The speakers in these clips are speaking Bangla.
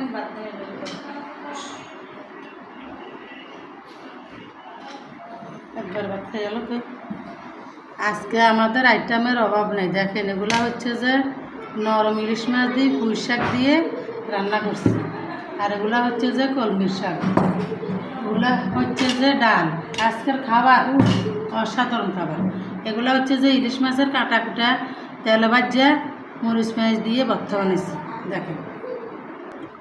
অনেক নেই একবার আজকে আমাদের আইটেমের অভাব নেই। দেখেন, এগুলা হচ্ছে যে নরম ইলিশ মাছ দিয়ে, পুঁই শাক দিয়ে রান্না করছি। আর এগুলা হচ্ছে যে কলমির শাক। এগুলা হচ্ছে যে ডাল। আজকের খাবার অসাধারণ খাবার। এগুলা হচ্ছে যে ইলিশ মাছের কাটা কুটা তেলে মরিচ পেঁয়াজ দিয়ে ভর্তা বানিয়েছি দেখেন।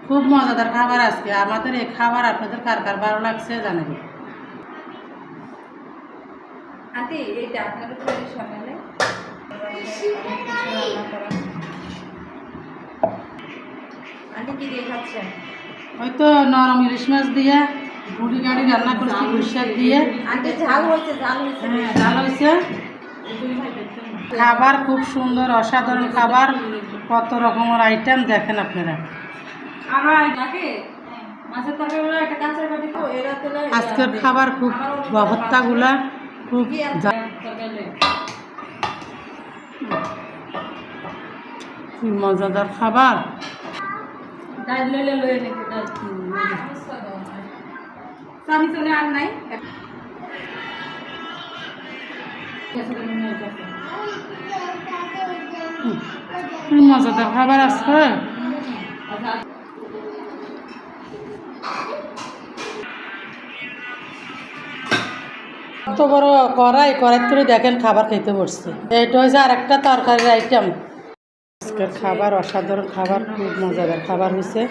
খুব মজাদার খাবার আজকে। আমাদের এই খাবার আপনাদের কার কার ভালো লাগছে জানাবেন আন্টি এইটা আপনাদের সকালে আন্টি কি দিয়ে খাচ্ছেন? ওই তো নরম ইলিশ মাছ দিয়ে বুড়ি গাড়ি রান্না করছি শাক দিয়ে। আন্টি ঝাল হয়েছে ঝাল হয়েছে। হ্যাঁ ডাল হয়েছে। খাবার খুব সুন্দর অসাধারণ খাবার। কত রকমের আইটেম দেখেন আপনারা। আজকের খাবার খুব ভর্তাগুলা খুব জা- কি মজাদার খাবার। আর নাই। মজাদার খাবার আজকে। কত বড় কড়াই কড়াই করে দেখেন খাবার খেতে বসছে এটা হচ্ছে আর একটা তরকারির আইটেম আজকের খাবার, অসাধারণ খাবার, খুব মজাদার খাবার হয়েছে।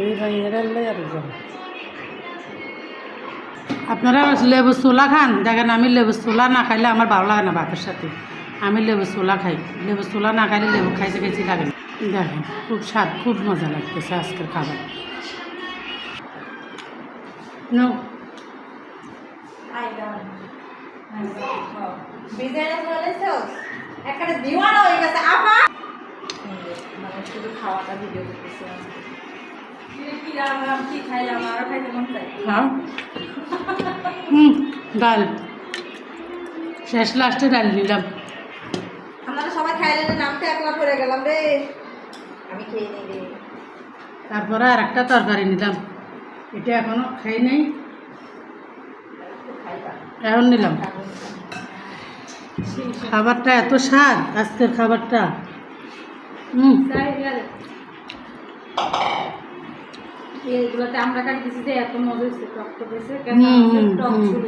এই ভাইয়ের আর। আপনারা লেবু চোলা খান, দেখেন আমি লেবু চোলা না খাইলে আমার ভালো লাগে না ভাতের সাথে। আমি লেবু চোলা খাই, লেবু চোলা না খাইলে লেবু খাইতে খাইতে লাগে দেখেন, খুব স্বাদ, খুব মজা লাগতেছে আজকের খাবার। হয়ে। খাওয়াটা ভিডিও কি খাইলাম আরও খাইতে মন চাই হুম ডাল। শেষ লাস্টে ডাল নিলাম। আপনারা সবাই খাইলেন নামটা একলা পড়ে গেলাম রে। আমি খেয়ে নিই রে। তারপরে আর একটা তরকারি নিলাম। এটা এখনও খাই নাই। এখন নিলাম। খাবারটা এত স্বাদ আজকের খাবারটা। হুম এগুলোতে আমরা কাটতেছি যে এত মজা হচ্ছে টক টক হয়েছে। টক ছিল